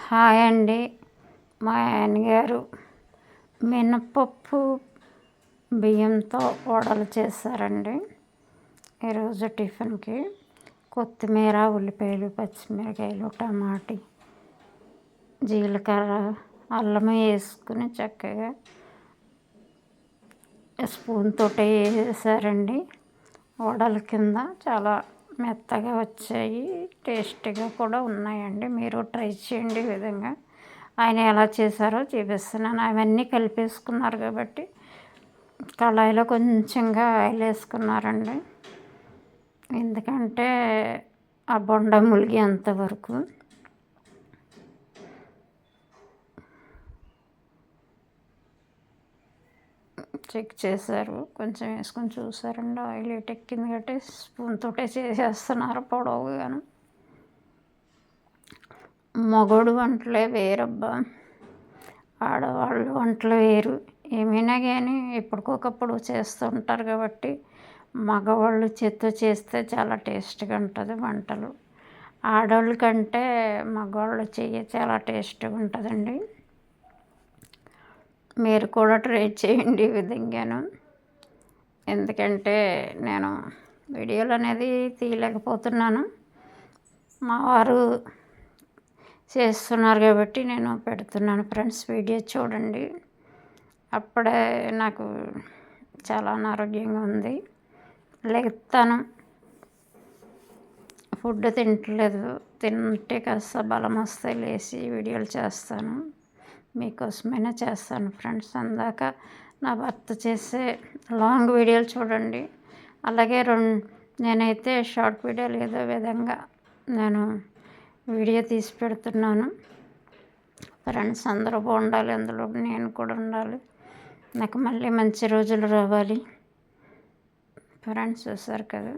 Hi అండి. మా ఆయనగారు మినపప్పు బియ్యంతో వడలు చేశారండి. ఈరోజు టిఫిన్కి కొత్తిమీర ఉల్లిపాయలు పచ్చిమిరకాయలు టమాటీ జీలకర్ర అల్లం వేసుకుని చక్కగా స్పూన్ వేసారండి. వడల కింద చాలా మెత్తగా వచ్చాయి. టేస్టీగా కూడా ఉన్నాయండి. మీరు ట్రై చేయండి ఈ విధంగా. ఆయన ఎలా చేశారో చూపిస్తున్నాను. అవన్నీ కలిపేసుకున్నారు కాబట్టి కళాయిలో కొంచెంగా ఆయిల్ వేసుకున్నారండి. ఎందుకంటే ఆ బొండ ములిగేంత వరకు చెక్ చేశారు. కొంచెం వేసుకొని చూసారండి ఆయిల్ ఎక్కింది కాబట్టి స్పూన్ తోటే చేసేస్తున్నారు పొడవుగాను. మగోడు వంటలే వేరబ్బా. ఆడవాళ్ళు వంటలు వేరు. ఏమైనా కానీ ఎప్పటికొకప్పుడు చేస్తూ ఉంటారు కాబట్టి మగవాళ్ళు చేత్తో చేస్తే చాలా టేస్ట్గా ఉంటుంది వంటలు. ఆడవాళ్ళ కంటే మగవాళ్ళు చెయ్యి చాలా టేస్ట్గా ఉంటుందండి. మీరు కూడా ట్రై చేయండి ఈ విధంగాను. ఎందుకంటే నేను వీడియోలు అనేది తీయలేకపోతున్నాను. మా వారు చేస్తున్నారు కాబట్టి నేను పెడుతున్నాను ఫ్రెండ్స్ వీడియో చూడండి. అప్పుడే నాకు చాలా అనారోగ్యంగా ఉంది. లేతాను ఫుడ్ తింటలేదు. తింటే కాస్త బలం వస్తే లేచి వీడియోలు చేస్తాను. మీకోసమైనా చేస్తాను ఫ్రెండ్స్. అందాక నా భర్త చేసే లాంగ్ వీడియోలు చూడండి. అలాగే రెండు నేనైతే షార్ట్ వీడియోలు ఏదో విధంగా నేను వీడియో తీసి పెడుతున్నాను. ఫ్రెండ్స్ అందరూ బాగుండాలి. అందులో నేను కూడా ఉండాలి. నాకు మళ్ళీ మంచి రోజులు రావాలి. ఫ్రెండ్స్ చూసారు కదా?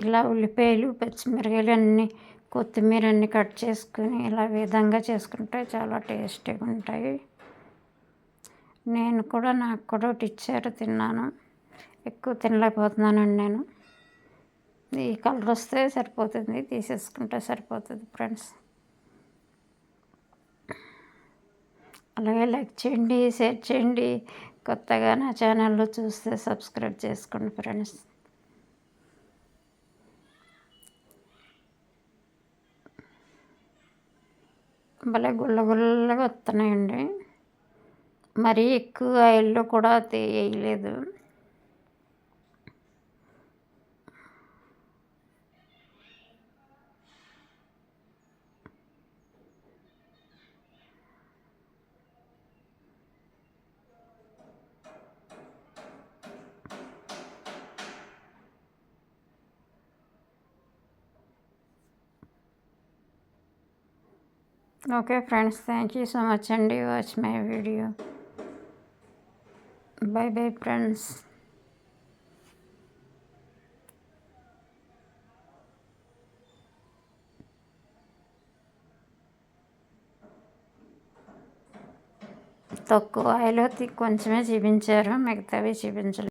ఇలా ఉల్లిపాయలు పచ్చిమిరకాయలు అన్నీ కొత్తిమీర అన్ని కట్ చేసుకుని ఇలా విధంగా చేసుకుంటే చాలా టేస్టీగా ఉంటాయి. నేను కూడా నాకు కూడా టిచ్చారు తిన్నాను. ఎక్కువ తినలేకపోతున్నానండి నేను. ఈ కలర్ వస్తే సరిపోతుంది తీసేసుకుంటే సరిపోతుంది ఫ్రెండ్స్. అలాగే లైక్ చేయండి షేర్ చేయండి. కొత్తగా నా ఛానల్లో చూస్తే సబ్స్క్రైబ్ చేసుకోండి ఫ్రెండ్స్. భలే గుల్ల గుల్లగా వస్తున్నాయండి. మరీ ఎక్కువ ఆయిల్లో కూడా వేయలేదు okay friends thank you so much అండి watch my video bye bye friends తక్కువ ఆయిల్ కొంచెమే చూపించారు మిగతావి చూపించలేదు